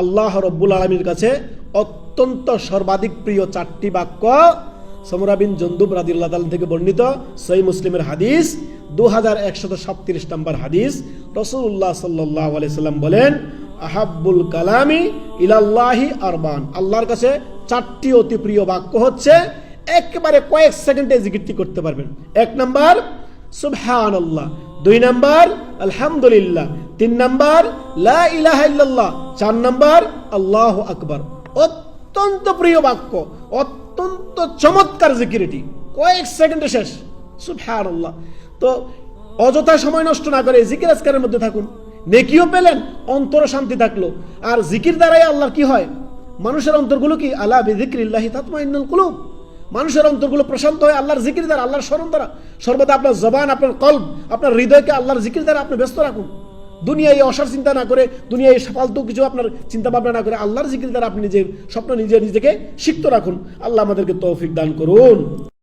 আল্লাহ রব্বুল আলমীর কাছে অত্যন্ত সর্বাধিক প্রিয় চারটি বাক্য। সমরাবিন জন্দুব রাদিল্লাহ তাআলা থেকে বর্ণিত সই মুসলিমের হাদিস দু হাজার একশত সাতত্রিশ নম্বর হাদিস। রসুল্লাহ সাল্লাহ সাল্লাম বলেন আহাবুল কালামি ইলাল্লাহি আরবান। আল্লাহর কাছে চারটি অতি প্রিয় বাক্য হচ্ছে, একেবারে কয়েক সেকেন্ডে জিকিরটি করতে পারবেন। এক নাম্বার সুবহান আল্লাহ দুই নাম্বার, আলহামদুলিল্লাহ। তিন নাম্বার, লা চার নাম্বার, আল্লাহ আকবার। অত্যন্ত প্রিয় বাক্য, অত্যন্ত চমৎকার জিকির এটি কয়েক সেকেন্ডে শেষ। সুবহান আল্লাহ তো অযথা সময় নষ্ট না করে জিকির আজকারের মধ্যে থাকুন। নেকিও পেলেন অন্তর শান্তি থাকল। আর জিকির দ্বারাই আল্লাহর কি হয়? মানুষের অন্তরগুলো কি? আল্লাহ বিজিক্রিল্লাহি তাতমাইন্নুল কুলুব। মানুষের অন্তরগুলো প্রশান্ত হয় আল্লাহর জিকির দ্বারা, আল্লাহর স্মরণ দ্বারা। সর্বদা আপনার জবান, আপনার কল্প আপনার হৃদয়কে আল্লাহর জিকির দ্বারা আপনি ব্যস্ত রাখুন। দুনিয়ায় অসার চিন্তা না করে, দুনিয়ায় ফালতু কিছু আপনার চিন্তা ভাবনা না করে, আল্লাহর জিকির দ্বারা আপনি নিজের স্বপ্ন নিজে নিজেকে সিক্ত রাখুন। আল্লাহ আমাদেরকে তৌফিক দান করুন।